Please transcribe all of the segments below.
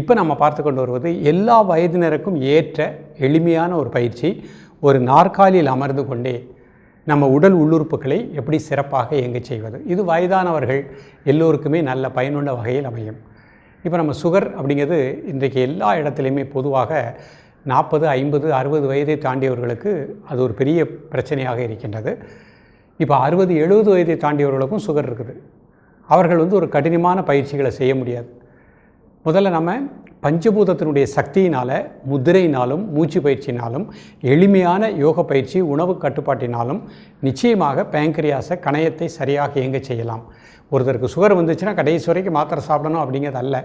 இப்போ நம்ம பார்த்து கொண்டு வருவது எல்லா வயதினருக்கும் ஏற்ற எளிமையான ஒரு பயிற்சி. ஒரு நாற்காலியில் அமர்ந்து கொண்டே நம்ம உடல் உள்ளுறுப்புகளை எப்படி சிறப்பாக இயங்கச் செய்வது. இது வயதானவர்கள் எல்லோருக்குமே நல்ல பயனுள்ள வகையில் அமையும். இப்போ நம்ம சுகர் அப்படிங்கிறது இன்றைக்கு எல்லா இடத்துலையுமே பொதுவாக நாற்பது ஐம்பது அறுபது வயதை தாண்டியவர்களுக்கு அது ஒரு பெரிய பிரச்சனையாக இருக்கின்றது. இப்போ அறுபது எழுபது வயதை தாண்டியவர்களுக்கும் சுகர் இருக்குது. அவர்கள் வந்து ஒரு கடினமான பயிற்சிகளை செய்ய முடியாது. முதல்ல நம்ம பஞ்சபூதத்தினுடைய சக்தியினால் முதிரையினாலும் மூச்சு பயிற்சினாலும் எளிமையான யோக பயிற்சி உணவு கட்டுப்பாட்டினாலும் நிச்சயமாக பேங்கரியாஸை கணையத்தை சரியாக இயங்க செய்யலாம். ஒருத்தருக்கு சுகர் வந்துச்சுன்னா கடைசி வரைக்கும் மாத்திரை சாப்பிடணும் அப்படிங்கிறது அல்ல.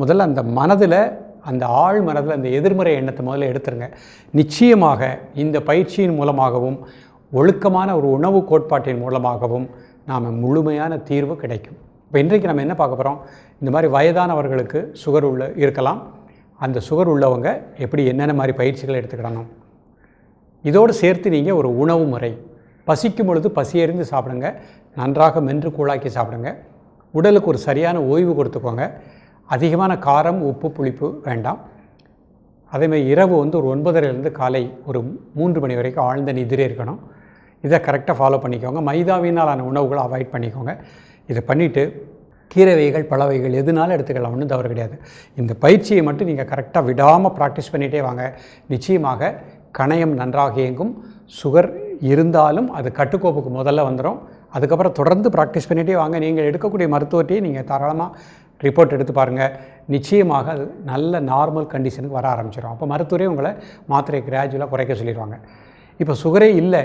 முதல்ல அந்த மனதில் அந்த ஆழ் மனதில் அந்த எதிர்மறை எண்ணத்தை முதல்ல எடுத்துருங்க. நிச்சயமாக இந்த பயிற்சியின் மூலமாகவும் ஒழுக்கமான ஒரு உணவு கோட்பாட்டின் மூலமாகவும் நாம் முழுமையான தீர்வு கிடைக்கும். இப்போ இன்றைக்கு நம்ம என்ன பார்க்க போகிறோம் இந்த மாதிரி வயதானவர்களுக்கு சுகர் உள்ள இருக்கலாம். அந்த சுகர் உள்ளவங்க எப்படி என்னென்ன மாதிரி பயிற்சிகளை எடுத்துக்கிடணும்? இதோடு சேர்த்து நீங்கள் ஒரு உணவு முறை. பசிக்கும் பொழுது பசியறிந்து சாப்பிடுங்க. நன்றாக மென்று கூழாக்கி சாப்பிடுங்க. உடலுக்கு ஒரு சரியான ஓய்வு கொடுத்துக்கோங்க. அதிகமான காரம் உப்பு புளிப்பு வேண்டாம். அதேமாதிரி இரவு வந்து ஒரு ஒன்பதரைலேருந்து காலை ஒரு மூன்று மணி வரைக்கும் ஆழ்ந்த நிதிரே இருக்கணும். இதை கரெக்டாக ஃபாலோ பண்ணிக்கோங்க. மைதாவினாலான உணவுகளை அவாய்ட் பண்ணிக்கோங்க. இதை பண்ணிவிட்டு கீரை வகைகள் பழ வகைகள் எதுனாலும் எடுத்துக்கலாம் ஒன்றும் தவறு கிடையாது. இந்த பயிற்சியை மட்டும் நீங்கள் கரெக்டாக விடாமல் ப்ராக்டிஸ் பண்ணிகிட்டே வாங்க. நிச்சயமாக கணையம் நன்றாக இயங்கும். சுகர் இருந்தாலும் அது கட்டுக்கோப்புக்கு முதல்ல வந்துடும் அதுக்கப்புறம் தொடர்ந்து ப்ராக்டிஸ் பண்ணிகிட்டே வாங்க. நீங்கள் எடுக்கக்கூடிய மருத்துவத்தையும் நீங்கள் தாராளமாக ரிப்போர்ட் எடுத்து பாருங்கள் நிச்சயமாக அது நல்ல நார்மல் கண்டிஷனுக்கு வர ஆரம்பிச்சிடும் அப்போ மருத்துவரே உங்களை மாத்திரையை கிராஜுவலாக குறைக்க சொல்லிடுவாங்க. இப்போ சுகரே இல்லை.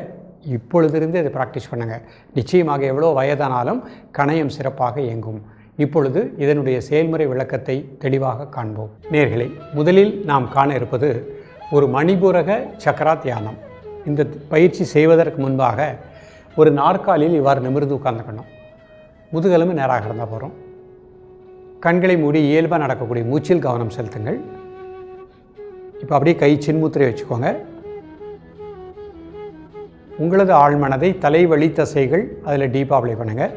இப்பொழுதிருந்து இதை ப்ராக்டிஸ் பண்ணுங்கள் நிச்சயமாக எவ்வளோ வயதானாலும் கணையம் சிறப்பாக இயங்கும். இப்பொழுது இதனுடைய செயல்முறை விளக்கத்தை தெளிவாக காண்போம். நேர்களை முதலில் நாம் காண இருப்பது ஒரு மணிபூரக சக்கரா தியானம் இந்த பயிற்சி செய்வதற்கு முன்பாக ஒரு நாற்காலியில் இவ்வாறு நிமிர்ந்து உட்கார்ந்துக்கணும் முதுகெலும்பு நேராக இருந்தால் போகிறோம் கண்களை மூடி இயல்பாக நடக்கக்கூடிய மூச்சில் கவனம் செலுத்துங்கள். இப்போ அப்படியே கை சின்முத்திரை வச்சுக்கோங்க. உங்களது ஆழ்மனதை தலைவழி தசைகள் அதில் டீப்பாக அப்ளை பண்ணுங்கள்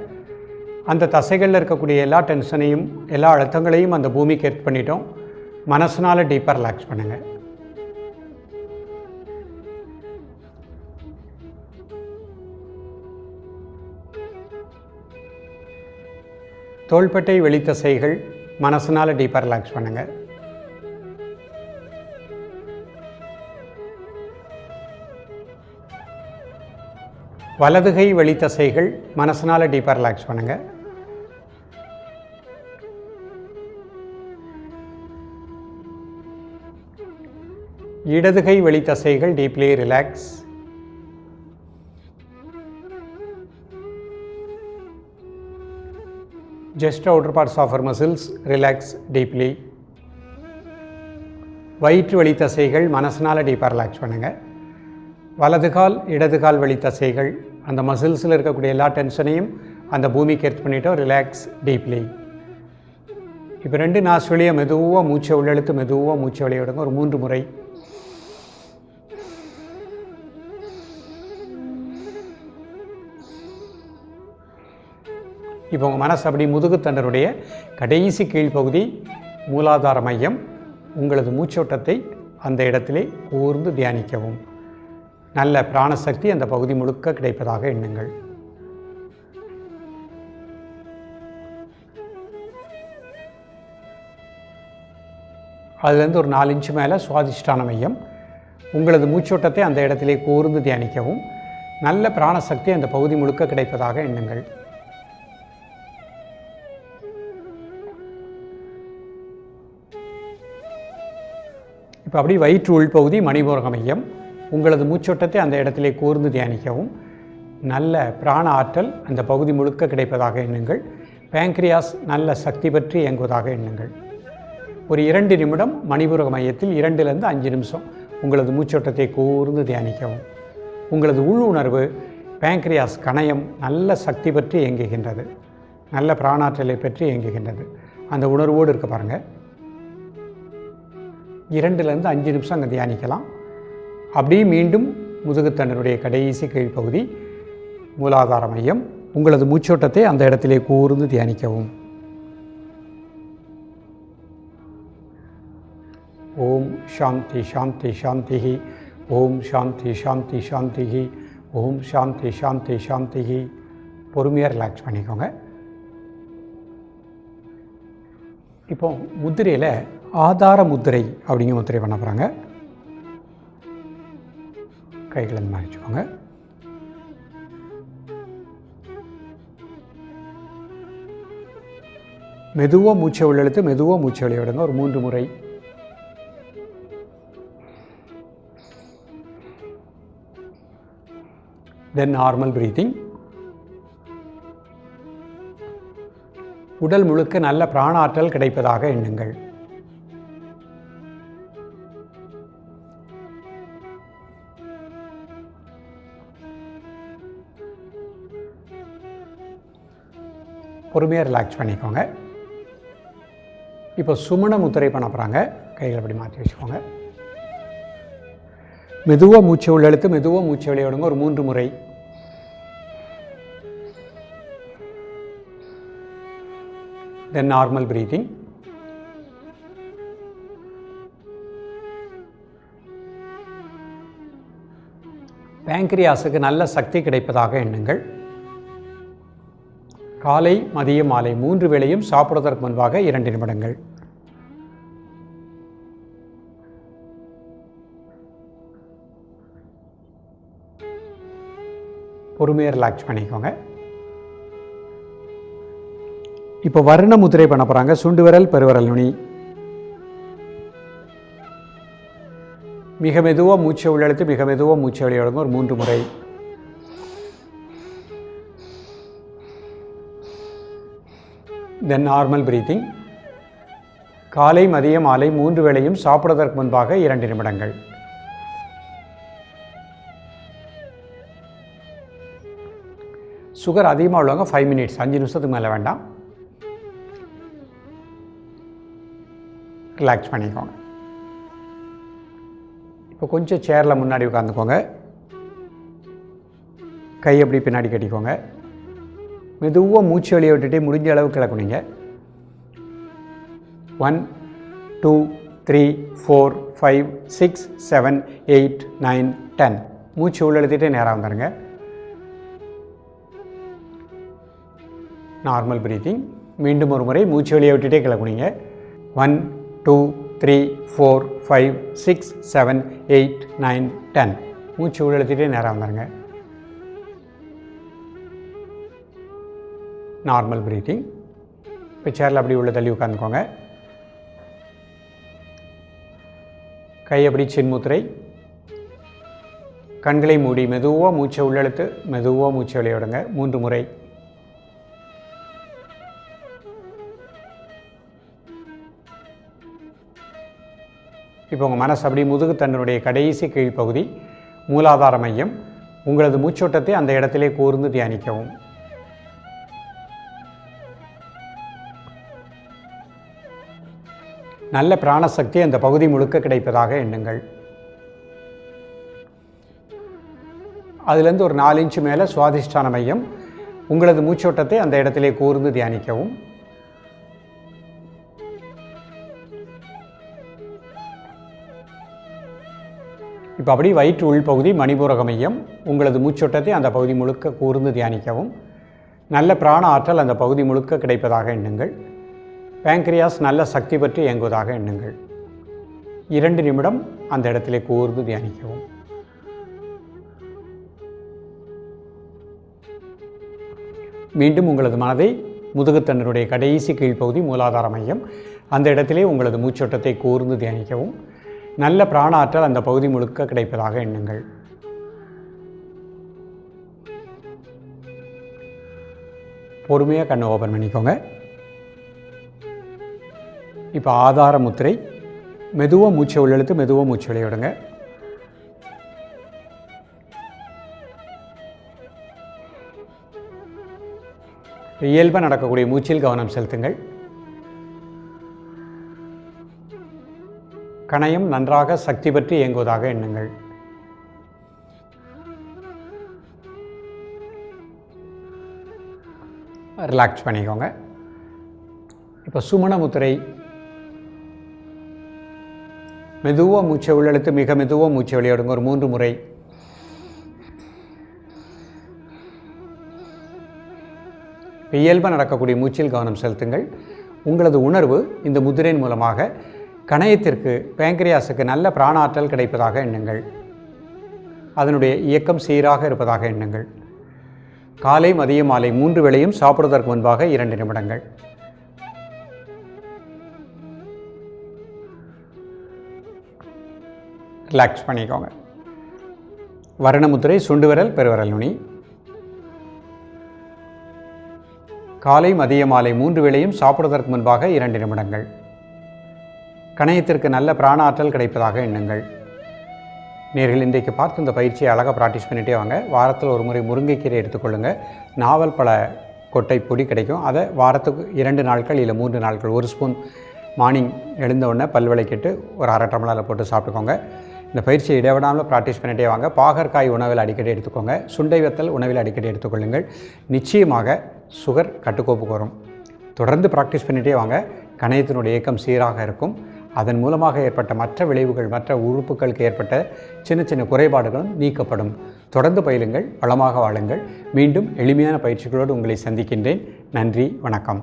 அந்த தசைகளில் இருக்கக்கூடிய எல்லா டென்ஷனையும் எல்லா அழுத்தங்களையும் அந்த பூமிக்கு ஏற்று பண்ணிட்டோம். மனசனால் டீப்பாக ரிலாக்ஸ் பண்ணுங்கள் தோள்பட்டை வெளித்தசைகள் மனசனால் டீப்பாக ரிலாக்ஸ் பண்ணுங்கள் வலதுகை வெளித்தசைகள் மனசனால் டீப்பாக ரிலாக்ஸ் பண்ணுங்கள் இடதுகை வெளித்தசைகள் deeply relax just outer parts of muscles relax deeply வயிற்று வழி தசைகள் மனசனால் டீப்பாக ரிலாக்ஸ் பண்ணுங்கள் வலது கால் இடது கால் வழி தசைகள். அந்த மசில்ஸில் இருக்கக்கூடிய எல்லா டென்ஷனையும் அந்த பூமிக்கு எடுத்து பண்ணிட்டோம். ரிலாக்ஸ் டீப்லி இப்போ ரெண்டு நாஸ் மெதுவாக மூச்சை உள்ளெழுத்து மெதுவாக மூச்சை வெளியே விடுங்க. ஒரு மூன்று முறை. இப்போ உங்கள் மனசு அப்படி முதுகுத்தண்டருடைய கடைசி கீழ்ப்பகுதி மூலாதார மையம். உங்களது மூச்சோட்டத்தை அந்த இடத்திலே கூர்ந்து தியானிக்கவும். நல்ல பிராணசக்தி அந்த பகுதி முழுக்க கிடைப்பதாக எண்ணுங்கள். அதுலேருந்து ஒரு நாலு இன்ச்சு மேலே சுவாதிஷ்டான மையம். உங்களது மூச்சோட்டத்தை அந்த இடத்திலே கூர்ந்து தியானிக்கவும். நல்ல பிராணசக்தி அந்த பகுதி முழுக்க கிடைப்பதாக எண்ணுங்கள். இப்போ அப்படி வயிற்று உள்பகுதி மணிபோரக மையம். உங்களது மூச்சோட்டத்தை அந்த இடத்திலே கூர்ந்து தியானிக்கவும். நல்ல பிராண ஆற்றல் அந்த பகுதி முழுக்க கிடைப்பதாக எண்ணுங்கள். பேங்க்ரியாஸ் நல்ல சக்தி பற்றி இயங்குவதாக எண்ணுங்கள். ஒரு இரண்டு நிமிடம் மணிபுரக மையத்தில் இரண்டுலேருந்து அஞ்சு நிமிஷம் உங்களது மூச்சோட்டத்தை கூர்ந்து தியானிக்கவும். உங்களது உள்ளுணர்வு பேங்க்ரியாஸ் கணையம் நல்ல சக்தி பற்றி இயங்குகின்றது. நல்ல பிராணாற்றலை பற்றி இயங்குகின்றது. அந்த உணர்வோடு இருக்க பாருங்கள் இரண்டுலேருந்து அஞ்சு நிமிஷம் அங்கே தியானிக்கலாம். அப்படியே மீண்டும் முதுகுத்தண்டனுடைய கடைசி கீழ்ப்பகுதி மூலாதார மையம். உங்களது மூச்சோட்டத்தை அந்த இடத்திலே கூர்ந்து தியானிக்கவும். ஓம் சாந்தி சாந்தி சாந்தி ஓம் சாந்தி சாந்தி சாந்தி ஓம் சாந்தி சாந்தி சாந்தி பொறுமையாக ரிலாக்ஸ் பண்ணிக்கோங்க. இப்போ முத்திரையில் ஆதார முத்திரை அப்படிங்கிற முத்திரை பண்ண போகிறாங்க கைகளை இந்த மாதிரி வச்சுக்கோங்க. மெதுவாக மூச்சை உள்ளெழுத்து மெதுவாக மூச்சை வெளியே விடுங்க. ஒரு மூன்று முறை. தென் நார்மல் ப்ரீத்திங் உடல் முழுக்க நல்ல பிராணாற்றல் கிடைப்பதாக எண்ணுங்கள். பொறுமையாக ரிலாக்ஸ் பண்ணிக்கோங்க. இப்போ சுமண முத்திரை பண்ண போகிறாங்க கைகளை அப்படி மாற்றி வச்சுக்கோங்க. மெதுவாக மூச்சை உள்ளெழுத்து மெதுவாக மூச்சை விளையாடுங்க ஒரு மூன்று முறை. தென் நார்மல் ப்ரீதிங் பேங்க்ரியாஸுக்கு நல்ல சக்தி கிடைப்பதாக எண்ணுங்கள். காலை மதியம் மாலை மூன்று வேளையும் சாப்பிடுவதற்கு முன்பாக இரண்டு நிமிடங்கள். பொறுமையாக ரிலாக்ஸ் பண்ணிக்கோங்க. இப்போ வர்ண முத்திரை பண்ண போகிறாங்க சுண்டு விரல் பெருவரல் நுனி. மிக மெதுவாக மூச்சை உள்ளெழுத்து மிக மெதுவாக மூச்சை வெளியிடுங்க ஒரு மூன்று முறை. தென் நார்மல் பிரீத்திங் காலை மதியம் மாலை மூன்று வேளையும் சாப்பிடுவதற்கு முன்பாக இரண்டு நிமிடங்கள். சுகர் அதிகமாக உள்ளவங்க ஃபைவ் மினிட்ஸ் அஞ்சு நிமிஷத்துக்கு மேலே வேண்டாம். ரிலாக்ஸ் பண்ணிக்கோங்க. இப்போ கொஞ்சம் சேரில் முன்னாடி உட்காந்துக்கோங்க கை அப்படி பின்னாடி கட்டிக்கோங்க. மெதுவாக மூச்சு வழியை விட்டுட்டு முடிஞ்ச அளவு கிளக்குனீங்க one two three four five six seven eight nine ten மூச்சு உள்ளெழுத்திட்டே நேராக வந்துடுங்க நார்மல் ப்ரீத்திங் மீண்டும் ஒரு முறை மூச்சு வழியை விட்டுட்டே கிளக்குனீங்க one two three four five six seven eight nine ten மூச்சு உள்ளெழுத்திட்டே நேராக வந்துடுங்க நார்மல் ப்ரீத்திங் இப்போ சேரில் அப்படி உள்ள தள்ளி உட்காந்துக்கோங்க கை அப்படி சின்முத்திரை கண்களை மூடி மெதுவாக மூச்சை உள்ளெழுத்து மெதுவாக மூச்சை விளையாடுங்க. மூன்று முறை. இப்போ உங்கள் மனசு அப்படி முதுகு தன்னுடைய கடைசி கீழ்ப்பகுதி மூலாதார மையம். உங்களது மூச்சோட்டத்தை அந்த இடத்திலே கூர்ந்து தியானிக்கவும். நல்ல பிராணசக்தி அந்த பகுதி முழுக்க கிடைப்பதாக எண்ணுங்கள். அதுலேருந்து ஒரு நாலு இன்ச்சு மேலே சுவாதிஷ்டான மையம் உங்களது மூச்சோட்டத்தை அந்த இடத்திலே கூர்ந்து தியானிக்கவும். இப்போ அப்படி வயிற்று உள்பகுதி மணிபூரக மையம் உங்களது மூச்சோட்டத்தை அந்த பகுதி முழுக்க கூர்ந்து தியானிக்கவும். நல்ல பிராண ஆற்றல் அந்த பகுதி முழுக்க கிடைப்பதாக எண்ணுங்கள். பேங்க்ரியாஸ் நல்ல சக்தி பற்றி இயங்குவதாக எண்ணுங்கள். இரண்டு நிமிடம் அந்த இடத்திலே கூர்ந்து தியானிக்கவும். மீண்டும் உங்களது மனதை முதுகுத்தண்டனுடைய கடைசி கீழ்ப்பகுதி மூலாதார மையம் அந்த இடத்திலே உங்களது மூச்சோட்டத்தை கூர்ந்து தியானிக்கவும். நல்ல பிராண ஆற்றல் அந்த பகுதி முழுக்க கிடைப்பதாக எண்ணுங்கள். பொறுமையாக கண்ணை ஓப்பன் பண்ணிக்கோங்க. இப்போ ஆதார முத்திரை மெதுவாக மூச்சை உள்ளெழுத்து மெதுவாக மூச்சு விளையாடுங்க இயல்பாக நடக்கக்கூடிய மூச்சில் கவனம் செலுத்துங்கள். கணையம் நன்றாக சக்தி பற்றி இயங்குவதாக எண்ணுங்கள். ரிலாக்ஸ் பண்ணிக்கோங்க. இப்போ சுமண முத்திரை மெதுவாக மூச்சை உள்ளெழுத்து மிக மெதுவாக மூச்சை வெளியிடுங்க ஒரு மூன்று முறை. இயல்பாக நடக்கக்கூடிய மூச்சில் கவனம் செலுத்துங்கள். உங்களது உணர்வு இந்த முதிரையின் மூலமாக கணையத்திற்கு பேங்கிரியாஸுக்கு நல்ல பிராணாற்றல் கிடைப்பதாக எண்ணுங்கள். அதனுடைய இயக்கம் சீராக இருப்பதாக எண்ணுங்கள். காலை மதிய மாலை மூன்று வேளையும் சாப்பிடுவதற்கு முன்பாக இரண்டு நிமிடங்கள். ரிலாக்ஸ் பண்ணிக்கோங்க. வருணமுத்திரை சுண்டு விரல் பெருவிரல் நுனி காலை மதிய மாலை மூன்று வேளையும் சாப்பிடுவதற்கு முன்பாக இரண்டு நிமிடங்கள். கணையத்திற்கு நல்ல பிராண ஆற்றல் கிடைப்பதாக எண்ணுங்கள். நேர்கள் இன்றைக்கு பார்த்து இந்த பயிற்சியை அழகாக ப்ராக்டிஸ் பண்ணிகிட்டே வாங்க. வாரத்தில் ஒரு முறை முருங்கைக்கீரை எடுத்துக்கொள்ளுங்கள் நாவல் பழ கொட்டை பொடி கிடைக்கும். அதை வாரத்துக்கு இரண்டு நாட்கள் இல்லை மூன்று நாட்கள். ஒரு ஸ்பூன் மார்னிங் எழுந்த உடனே பல் விளக்கிட்டு ஒரு அரை டம்ளரில் போட்டு சாப்பிட்டுக்கோங்க. இந்த பயிற்சியை இடைவிடாமல் ப்ராக்டிஸ் பண்ணிட்டே வாங்க. பாகற்காய் உணவில் அடிக்கடி எடுத்துக்கோங்க. சுண்டை வத்தல் உணவில் அடிக்கடி எடுத்துக்கொள்ளுங்கள். நிச்சயமாக சுகர் கட்டுக்கோப்புக்கு வரும் தொடர்ந்து ப்ராக்டிஸ் பண்ணிகிட்டே வாங்க. கணையத்தினுடைய இயக்கம் சீராக இருக்கும். அதன் மூலமாக ஏற்பட்ட மற்ற விளைவுகள் மற்ற உறுப்புகளுக்கு ஏற்பட்ட சின்ன சின்ன குறைபாடுகளும் நீக்கப்படும். தொடர்ந்து பயிலுங்கள் வளமாக வாழுங்கள். மீண்டும் எளிமையான பயிற்சிகளோடு உங்களை சந்திக்கின்றேன். நன்றி வணக்கம்.